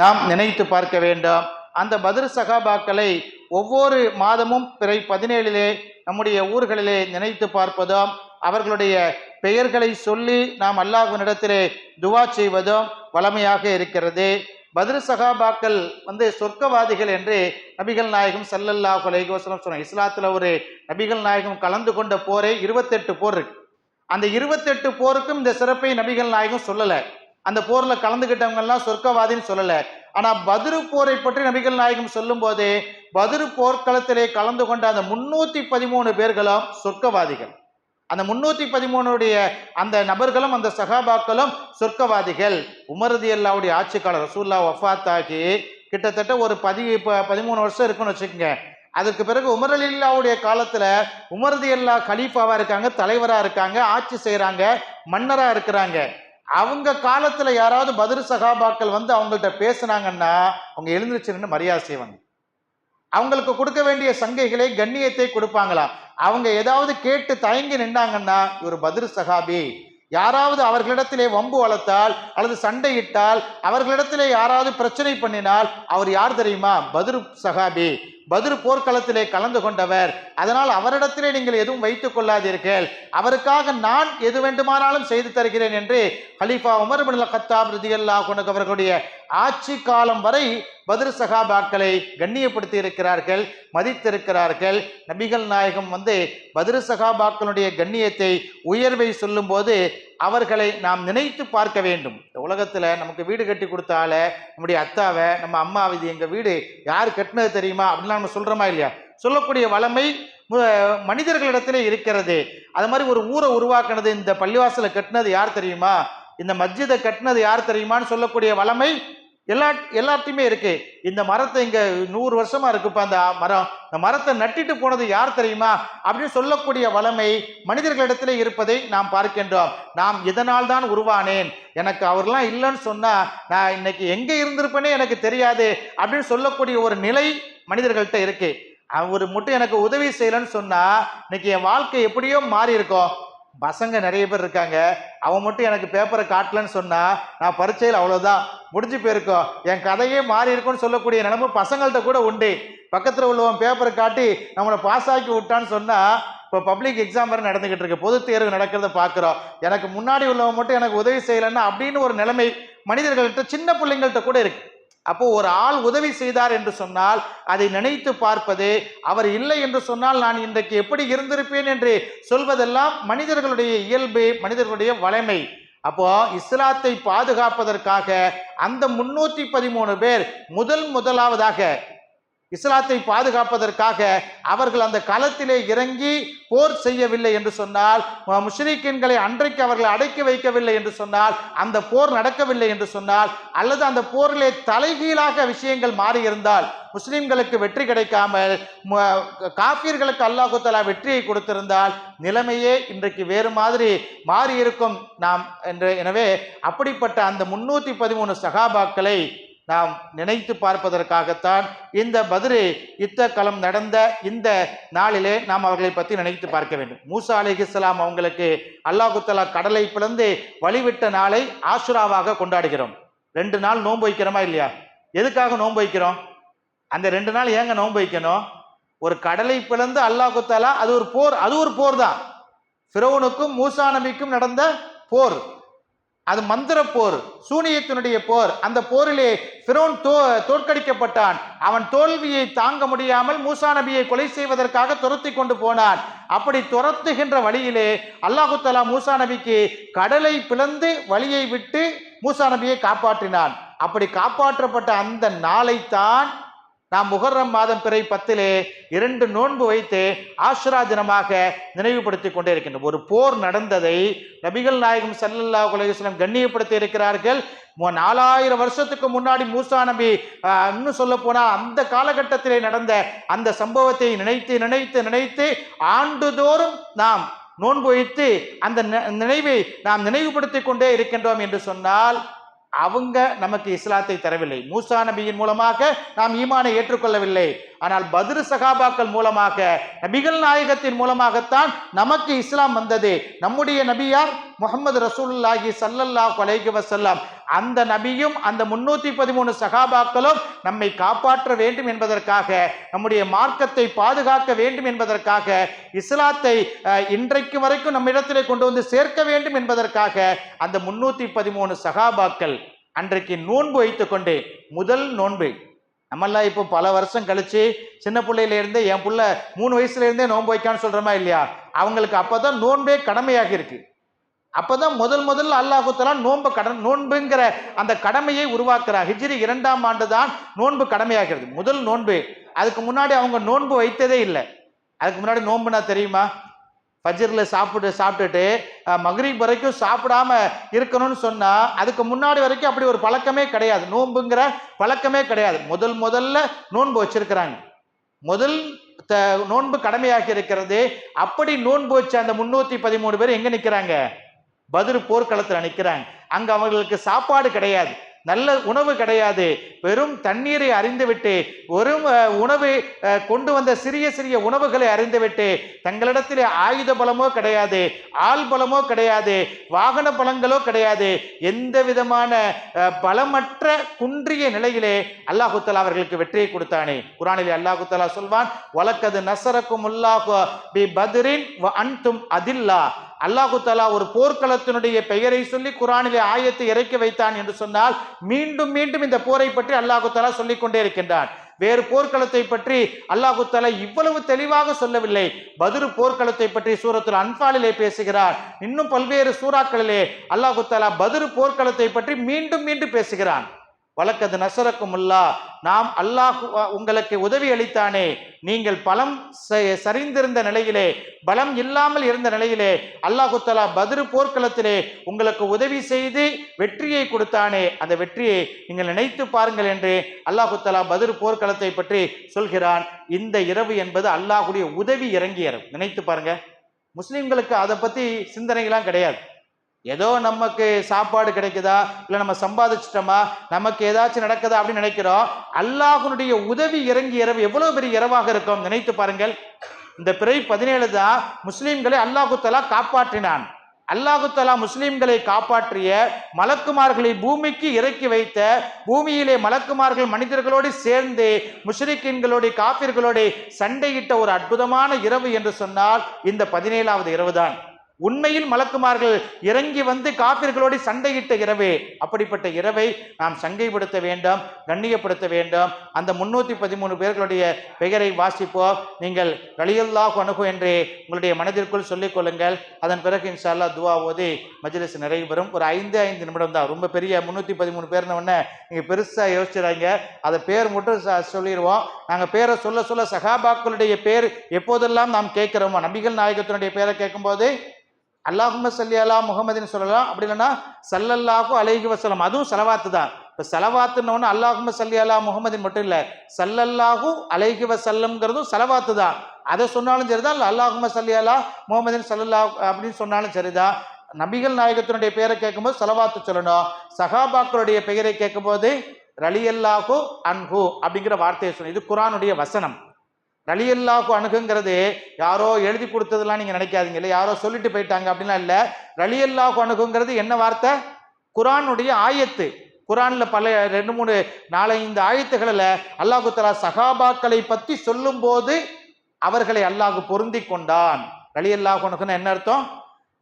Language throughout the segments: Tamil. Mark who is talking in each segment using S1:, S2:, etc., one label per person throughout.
S1: நாம் நினைத்து பார்க்க வேண்டும். அந்த பத்ர் சகாபாக்களை ஒவ்வொரு மாதமும் பிறை பதினேழிலே நம்முடைய ஊர்களிலே நினைத்து பார்ப்பதும். அவர்களுடைய பெயர்களை சொல்லி நாம் அல்லாஹ்வினிடத்திலே துவா செய்வதும் வளமையாக இருக்கிறது. பதில் சகாபாக்கள் வந்து சொர்க்கவாதிகள் என்று நபிகள் நாயகம் சல்லல்லா அலைஹி சொன்னாங்க. இஸ்லாத்தில் ஒரு நபிகள் நாயகம் கலந்து கொண்ட போரே இருபத்தெட்டு போர் இருக்கு. அந்த இருபத்தெட்டு போருக்கும் இந்த சிறப்பை நபிகள் நாயகம் சொல்லலை. அந்த போர்ல கலந்துகிட்டவங்கெல்லாம் சொர்க்கவாதின்னு சொல்லல. ஆனா பதிரு போரை பற்றி நபிகள் நாயகம் சொல்லும் போது போர்க்களத்திலே கலந்து கொண்ட அந்த முன்னூத்தி பதிமூணு பேர்களும் சொர்க்கவாதிகள். அந்த முன்னூத்தி பதிமூணுடைய அந்த நபர்களும் அந்த சகாபாக்களும் சொர்க்கவாதிகள். உமரதி அல்லாவுடைய ஆட்சி காலம் ரசூல்லா வஃபாத் கிட்டத்தட்ட ஒரு பதி இப்போ பதிமூணு வருஷம் இருக்குன்னு வச்சுக்கோங்க. அதுக்கு பிறகு உமர் அலில்லாவுடைய காலத்தில் உமரதி அல்லா கலீஃபாவாக இருக்காங்க தலைவராக இருக்காங்க ஆட்சி செய்கிறாங்க மன்னராக இருக்கிறாங்க. அவங்க காலத்துல யாராவது பதில் சகாபாக்கள் வந்து அவங்கள்ட்ட பேசுனாங்கன்னா அவங்க எழுந்திருச்சு மரியாதை செய்வாங்க. அவங்களுக்கு கொடுக்க வேண்டிய சங்கைகளை கண்ணியத்தை கொடுப்பாங்களாம். அவங்க ஏதாவது கேட்டு தயங்கி நின்றாங்கன்னா இவர் பதில் சகாபி. யாராவது அவர்களிடத்திலே வம்பு வளர்த்தால் அல்லது சண்டையிட்டால் அவர்களிடத்திலே யாராவது பிரச்சனை பண்ணினால் அவர் யார் தெரியுமா? பதில் சகாபி. பதிரு போர்க்களத்திலே கலந்து கொண்டவர். அதனால் அவரிடத்திலே நீங்கள் எதுவும் வைத்துக் கொள்ளாதீர்கள். அவருக்காக நான் எது வேண்டுமானாலும் செய்து தருகிறேன் என்று ஹலீஃபா உமர் பின் கத்தாப் ரதியல்லா அன்ஹு அவர்களுடைய ஆட்சி காலம் வரை பதிரு சகாபாக்களை கண்ணியப்படுத்தி இருக்கிறார்கள் மதித்திருக்கிறார்கள். நபிகள் நாயகம் வந்து பதிரு சகாபாக்களுடைய கண்ணியத்தை உயர்வை சொல்லும்போது அவர்களை நாம் நினைத்து பார்க்க வேண்டும். இந்த உலகத்தில் நமக்கு வீடு கட்டி கொடுத்தால நம்முடைய அத்தாவை நம்ம அம்மாவை இது எங்கள் வீடு யார் கட்டினது தெரியுமா? அப்படின்லாம் நம்ம சொல்கிறோமா இல்லையா? சொல்லக்கூடிய வளமை மனிதர்களிடத்திலே இருக்கிறது. அது மாதிரி ஒரு ஊரை உருவாக்குனது இந்த பள்ளிவாசலை கட்டினது யார் தெரியுமா? இந்த மஸ்ஜிதை கட்டினது யார் தெரியுமான்னு சொல்லக்கூடிய வளமை எல்லா எல்லாத்தையுமே இருக்கு. இந்த மரத்தை இங்க நூறு வருஷமா இருக்குப்பா அந்த மரம். இந்த மரத்தை நட்டிட்டு போனது யார் தெரியுமா? அப்படின்னு சொல்லக்கூடிய வளமை மனிதர்களிடத்திலே இருப்பதை நாம் பார்க்கின்றோம். நாம் இதனால் தான் உருவானேன்? எனக்கு அவர்லாம் இல்லைன்னு சொன்னா நான் இன்னைக்கு எங்க இருந்திருப்பேனே எனக்கு தெரியாது அப்படின்னு சொல்லக்கூடிய ஒரு நிலை மனிதர்கள்ட்ட இருக்கு. அவர் மட்டும் எனக்கு உதவி செய்யலைன்னு சொன்னா இன்னைக்கு என் வாழ்க்கை எப்படியோ மாறி இருக்கும் பசங்க நிறைய பேர் இருக்காங்க. அவன் மட்டும் எனக்கு பேப்பரை காட்டலன்னு சொன்னால் நான் பரீட்சையில் அவ்வளோதான் முடிஞ்சு போயிருக்கோம். என் கதையே மாறி இருக்கும்னு சொல்லக்கூடிய நிலைமை பசங்கள்கிட்ட கூட உண்டு. பக்கத்தில் உள்ளவன் பேப்பரை காட்டி நம்மளை பாஸ் ஆக்கி விட்டான்னு சொன்னால் இப்போ பப்ளிக் எக்ஸாம் வேறு நடந்துக்கிட்டு இருக்கு. பொது தேர்வு நடக்கிறத பார்க்குறோம். எனக்கு முன்னாடி உள்ளவன் மட்டும் எனக்கு உதவி செய்யலைன்னா அப்படின்னு ஒரு நிலைமை மனிதர்கள்ட்ட சின்ன பிள்ளைங்கள்ட்ட கூட இருக்குது அப்போ ஒரு ஆள் உதவி செய்தார் என்று சொன்னால் அதை நினைத்து பார்ப்பது அவர் இல்லை என்று சொன்னால் நான் இன்றைக்கு எப்படி இருந்திருப்பேன் என்று சொல்வதெல்லாம் மனிதர்களுடைய இயல்பு மனிதர்களுடைய வளமை அப்போ இஸ்லாத்தை பாதுகாப்பதற்காக அந்த முன்னூற்றி பதிமூணு பேர் முதல் முதலாவதாக இஸ்லாத்தை பாதுகாப்பதற்காக அவர்கள் அந்த களத்திலே இறங்கி போர் செய்யவில்லை என்று சொன்னால் முஷ்ரீக்கின்களை அன்றைக்கு அவர்கள் அடக்கி வைக்கவில்லை என்று சொன்னால் அந்த போர் நடக்கவில்லை என்று சொன்னால் அல்லது அந்த போரிலே தலைகீழாக விஷயங்கள் மாறி இருந்தால் முஸ்லிம்களுக்கு வெற்றி கிடைக்காமல் காப்பீர்களுக்கு அல்லாஹு தலா வெற்றியை கொடுத்திருந்தால் நிலைமையே இன்றைக்கு வேறு மாதிரி மாறி இருக்கும் நாம் என்று எனவே அப்படிப்பட்ட அந்த முன்னூற்றி பதிமூணு சகாபாக்களை நாம் நினைத்து பார்ப்பதற்காகத்தான் இந்த பதிரு யுத்த களம் நடந்த இந்த நாளிலே நாம் அவர்களை பற்றி நினைத்து பார்க்க வேண்டும். மூசா அலிஹிஸ்லாம் அவங்களுக்கு அல்லாஹுத்தலா கடலை பிளந்து வழிவிட்ட நாளை ஆசுராவாக கொண்டாடுகிறோம். ரெண்டு நாள் நோன்பு வைக்கிறோமா இல்லையா? எதுக்காக நோன்பு வைக்கிறோம்? அந்த ரெண்டு நாள் ஏங்க நோன்பு வைக்கணும்? ஒரு கடலை பிளந்து அல்லாஹு அது ஒரு போர் அது ஒரு போர் தான். ஃபிரோனுக்கும் மூசா நபிக்கும் நடந்த போர். அது மந்திர போர் சூனியத்தினுடைய போர். அந்த போரிலே பிரோன் தோ தோற்கடிக்கப்பட்டான். அவன் தோல்வியை தாங்க முடியாமல் மூசா நபியை கொலை செய்வதற்காக துரத்தி கொண்டு போனான். அப்படி துரத்துகின்ற வழியிலே அல்லாஹு தலா மூசா நபிக்கு கடலை பிளந்து வழியை விட்டு மூசா நபியை காப்பாற்றினான். அப்படி காப்பாற்றப்பட்ட அந்த நாளைத்தான் நாம் முகர்ரம் மாதம் பிறை பத்திலே இரண்டு நோன்பு வைத்து ஆஷ்ரா தினமாக நினைவுபடுத்தி கொண்டே இருக்கின்றோம் ஒரு போர் நடந்ததை நபிகள் நாயகம் சல்லல்லா அலைஹி கண்ணியப்படுத்தி இருக்கிறார்கள். நாலாயிரம் வருஷத்துக்கு முன்னாடி மூசா நபி இன்னும் சொல்ல போனால் அந்த காலகட்டத்திலே நடந்த அந்த சம்பவத்தை நினைத்து நினைத்து நினைத்து ஆண்டுதோறும் நாம் நோன்பு வைத்து அந்த நி- நினைவை நாம் நினைவுபடுத்தி கொண்டே இருக்கின்றோம் என்று சொன்னால் அவங்க நமக்கு இஸ்லாத்தை தரவில்லை. மூசா நபியின் மூலமாக நாம் ஈமானை ஏற்றுக்கொள்ளவில்லை. ஆனால் பத்ரு சகாபாக்கள் மூலமாக நபிகள் நாயகத்தின் மூலமாகத்தான் நமக்கு இஸ்லாம் வந்தது. நம்முடைய நபியார் முகமது ரசூல்லாஹி சல்லல்லா கொலைக்கு வசல்லாம் அந்த நபியும் அந்த முன்னூத்தி பதிமூணு சகாபாக்களும் நம்மை காப்பாற்ற வேண்டும் என்பதற்காக நம்முடைய மார்க்கத்தை பாதுகாக்க வேண்டும் என்பதற்காக இஸ்லாத்தை இன்றைக்கு வரைக்கும் நம்மிடத்திலே கொண்டு வந்து சேர்க்க வேண்டும் என்பதற்காக அந்த முன்னூத்தி பதிமூணு சகாபாக்கள் அன்றைக்கு நோன்பு வைத்துக்கொண்டு முதல் நோன்பு நம்மெல்லாம் இப்போ பல வருஷம் கழிச்சு சின்ன பிள்ளையிலேருந்தே என் பிள்ளை மூணு வயசுலேருந்தே நோன்பு வைக்கான்னு சொல்கிறோமா இல்லையா? அவங்களுக்கு அப்போ தான் நோன்பே கடமையாக இருக்கு. அப்பதான் முதல் முதல்ல அல்லாஹுத்தலாம் நோன்பு கடன் நோன்புங்கிற அந்த கடமையை உருவாக்குறார் ஹிஜ்ரி இரண்டாம் ஆண்டு தான் நோன்பு கடமையாகிறது. முதல் நோன்பு. அதுக்கு முன்னாடி அவங்க நோன்பு வைத்ததே இல்லை. அதுக்கு முன்னாடி நோன்புனா தெரியுமா? ஃபஜ்ரில் சாப்பிட்டு சாப்பிட்டுட்டு மகரீப் வரைக்கும் சாப்பிடாம இருக்கணும்னு சொன்னால் அதுக்கு முன்னாடி வரைக்கும் அப்படி ஒரு பழக்கமே கிடையாது. நோன்புங்கிற பழக்கமே கிடையாது. முதல் முதல்ல நோன்பு வச்சிருக்கிறாங்க. முதல் த நோன்பு கடமையாகி இருக்கிறது. அப்படி நோன்பு வச்ச அந்த முன்னூற்றி பதிமூணு பேர் எங்கே நிற்கிறாங்க பதிர் போர்க்களத்தில் நிற்கிறாங்க அங்கே அவர்களுக்கு சாப்பாடு கிடையாது. நல்ல உணவு கிடையாது. வெறும் தண்ணீரை அறிந்துவிட்டு வெறும் உணவு கொண்டு வந்த சிறிய சிறிய உணவுகளை அறிந்துவிட்டு தங்களிடத்தில் ஆயுத பலமோ கிடையாது ஆள் பலமோ கிடையாது வாகன பலங்களோ கிடையாது எந்த விதமான பலமற்ற குன்றிய நிலையிலே அல்லாஹுத்தலா அவர்களுக்கு வெற்றியை கொடுத்தானே. குரானிலே அல்லாஹுத்தலா சொல்வான் வழக்கது நசரக்கும் உல்லாஹு பி பத்ரின் வ அன்தும் அதில்லா. அல்லாஹு தலா ஒரு போர்க்களத்தினுடைய பெயரை சொல்லி குரானிலே ஆயத்தை இறக்கி வைத்தான் என்று சொன்னால் மீண்டும் மீண்டும் இந்த போரை பற்றி அல்லாஹு தலா சொல்லிக் கொண்டே இருக்கின்றான். வேறு போர்க்களத்தை பற்றி அல்லாஹு தலா இவ்வளவு தெளிவாக சொல்லவில்லை. பதிரு போர்க்களத்தை பற்றி சூரத்தில் அன்பாலிலே பேசுகிறார். இன்னும் பல்வேறு சூறாக்களிலே அல்லாஹு தலா பத்ரு போர்க்களத்தை பற்றி மீண்டும் மீண்டும் பேசுகிறான். வழக்கது நசரக்குமுல்லா நாம் அல்லாஹ் உங்களுக்கு உதவி அளித்தானே. நீங்கள் பலம் ச- சரிந்திருந்த நிலையிலே பலம் இல்லாமல் இருந்த நிலையிலே அல்லாஹு தலா பதிரு போர்க்களத்திலே உங்களுக்கு உதவி செய்து வெற்றியை கொடுத்தானே. அந்த வெற்றியை நீங்கள் நினைத்து பாருங்கள் என்று அல்லாஹு தலா பதிரு போர்க்களத்தை பற்றி சொல்கிறான். இந்த இரவு என்பது அல்லாஹுடைய உதவி இறங்கிய இரவு. நினைத்து பாருங்க. முஸ்லிம்களுக்கு அதை பற்றி சிந்தனைகளாம் கிடையாது. ஏதோ நமக்கு சாப்பாடு கிடைக்குதா? இல்லை நம்ம சம்பாதிச்சிட்டோமா? நமக்கு ஏதாச்சும் நடக்குதா அப்படின்னு நினைக்கிறோம். அல்லாஹனுடைய உதவி இறங்கிய இரவு எவ்வளோ பெரிய இரவாக இருக்கும்? நினைத்து பாருங்கள். இந்த பிறை பதினேழு தான் முஸ்லீம்களை அல்லாஹுத்தலா காப்பாற்றினான். அல்லாஹுத்தலா முஸ்லீம்களை காப்பாற்றிய மலக்குமார்களை பூமிக்கு இறக்கி வைத்த பூமியிலே மலக்குமார்கள் மனிதர்களோடு சேர்ந்து முஷ்ரிக்கின்களோடு காபிர்களோடு சண்டையிட்ட ஒரு அற்புதமான இரவு என்று சொன்னால் இந்த பதினேழாவது இரவு தான் உண்மையில் மலக்குமார்கள் இறங்கி வந்து காப்பிர்களோடு சண்டையிட்ட இரவே அப்படிப்பட்ட இரவை நாம் சங்கைப்படுத்த வேண்டாம் கண்ணியப்படுத்த வேண்டாம். அந்த முன்னூத்தி பதிமூணு பேர்களுடைய பெயரை வாசிப்போம். நீங்கள் ரலியல்லாஹு அணுகு என்று உங்களுடைய மனதிற்குள் சொல்லிக் கொள்ளுங்கள். அதன் பிறகு இன்ஷால்லா துவா ஓதி மஜ்லிஸ் நிறைவு பெறும் ஒரு ஐந்து ஐந்து நிமிடம் தான் ரொம்ப பெரிய முன்னூத்தி பதிமூணு பேர்னு ஒன்று நீங்கள் பெருசா யோசிச்சுறாங்க அதை பேர் மட்டும் சொல்லிடுவோம் நாங்கள் பேரை சொல்ல சொல்ல சகாபாக்களுடைய பேர் எப்போதெல்லாம் நாம் கேட்கிறோமோ நபிகள் நாயகத்தினுடைய பேரை கேட்கும்போது அல்லாஹும சல்லி அலா முகமதுன்னு சொல்லலாம். அப்படி இல்லைன்னா சல்லல்லாஹு அலைஹி வசலம் அதுவும் செலவாத்து தான். இப்போ செலவாத்துன்னு அல்லாஹும சல்லி முகமதின் மட்டும் இல்லை சல்லல்லாஹு அலைஹி வசல்லம்ங்கிறதும் செலவாத்து தான். அதை சொன்னாலும் சரிதான் இல்லை அல்லாஹும சல்லி முகமதின் சல்லல்லாஹ் அப்படின்னு சொன்னாலும் சரிதான். நபிகள் நாயகத்தினுடைய பெயரை கேட்கும்போது செலவாத்து சொல்லணும். சஹாபாக்களுடைய பெயரை கேட்கும்போது ரலியல்லாஹு அன்ஹு அப்படிங்கிற வார்த்தையை சொல்லணும் இது குரானுடைய வசனம். ரலியல்லாஹு அணுகுங்கிறது யாரோ எழுதி கொடுத்ததெல்லாம் நீங்க நினைக்காதீங்க. இல்லை யாரோ சொல்லிட்டு போயிட்டாங்க அப்படிலாம் இல்லை. ரலியல்லாஹு அணுகுங்கிறது என்ன வார்த்தை? குரானுடைய ஆயத்து. குரானில் பல ரெண்டு மூணு நாலஞ்சு ஆயத்துகளில் அல்லாஹு தலா சகாபாக்களை பற்றி சொல்லும்போது அவர்களை அல்லாஹ் பொருந்தி கொண்டான். ரலியல்லாஹு அணுகுன்னு என்ன அர்த்தம்?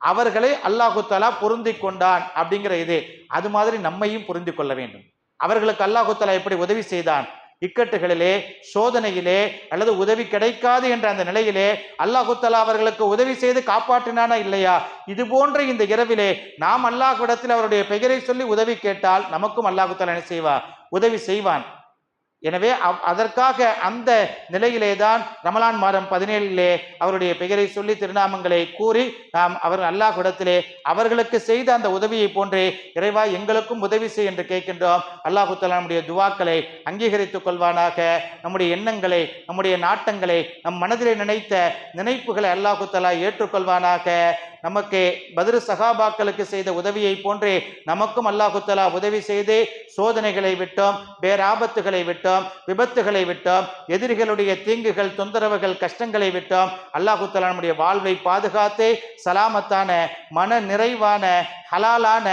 S1: அவர்களை அல்லாஹு தலா பொருந்தி கொண்டான் அப்படிங்கிற இது. அது மாதிரி நம்மையும் புரிந்து கொள்ள வேண்டும். அவர்களுக்கு அல்லாஹு தலா எப்படி உதவி செய்தான்? இக்கட்டுகளிலே சோதனையிலே அல்லது உதவி கிடைக்காது என்ற அந்த நிலையிலே அல்லாஹுத்தலா அவர்களுக்கு உதவி செய்து காப்பாற்றினானா இல்லையா? இது போன்ற இந்த இரவிலே நாம் அல்லாஹ்விடத்தில் அவருடைய பெயரை சொல்லி உதவி கேட்டால் நமக்கும் அல்லாஹுத்தலா என்ன செய்வான் உதவி செய்வான். எனவே அவ்- அதற்காக அந்த நிலையிலே தான் ரமலான் மாதம் பதினேழிலே அவருடைய பெயரை சொல்லி திருநாமங்களை கூறி நாம் அவர் அல்லாஹ்விடத்திலே அவர்களுக்கு செய்த அந்த உதவியை போன்றே இறைவா எங்களுக்கும் உதவி செய் என்று கேட்கின்றோம். அல்லாஹு நம்முடைய துவாக்களை அங்கீகரித்துக் கொள்வானாக. நம்முடைய எண்ணங்களை நம்முடைய நாட்டங்களை நம் மனதிலே நினைத்த நினைப்புகளை அல்லாஹுத்தலா ஏற்றுக்கொள்வானாக. நமக்கு பதிரு சகாபாக்களுக்கு செய்த உதவியை போன்றே நமக்கும் அல்லாஹுத்தலா உதவி செய்து சோதனைகளை விட்டோம் பேராபத்துகளை விட்டோம் விபத்துகளை விட்டோம் எதிரிகளுடைய தீங்குகள் தொந்தரவுகள் கஷ்டங்களை விட்டோம். அல்லாஹுத்தலா நம்முடைய வாழ்வை பாதுகாத்து சலாமத்தான மன நிறைவான ஹலாலான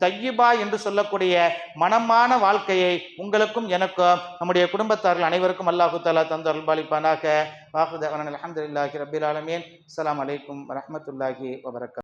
S1: தையிபா என்று சொல்லக்கூடிய மனமான வாழ்க்கையை உங்களுக்கும் எனக்கும் நம்முடைய குடும்பத்தார்கள் அனைவருக்கும் அல்லாஹு தாலா தந்தருள் பாலிப்பானாக வாஹுதவன் அலமதுல்லாஹி ரபில் ஆலமீன். அஸ்ஸலாமு வலைக்கம் வரமத்துல்லாஹி வபரக்கா